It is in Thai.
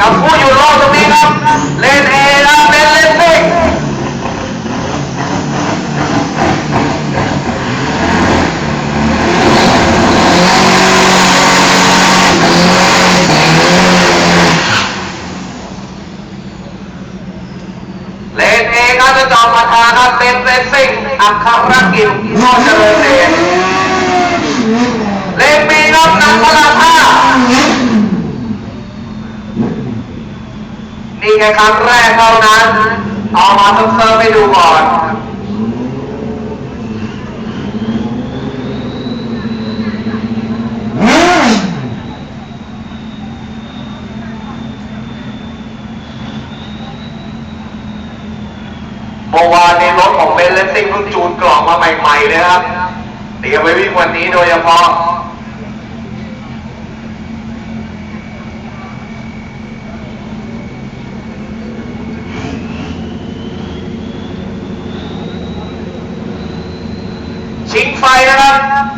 กับผู้อยู่รอบตรงนี้ครับ เลนเอครับเป็นเลนซิ่งเลนเอครับจะจอมประธาครับเลนเลนซิ่งอัครกิจโนเจริญเดชเลนบีครับนักพลาท่า นี่แค่ครั้งแรกเท่านั้นเอามาเซิร์ฟให้ดูก่อนเมื่อวานในรถของเบนเลสซิ่งเพิ่งจูนกล่องมาใหม่ๆเลยครับเตรียมไว้วิ่งวันนี้โดยเฉพาะ 请快了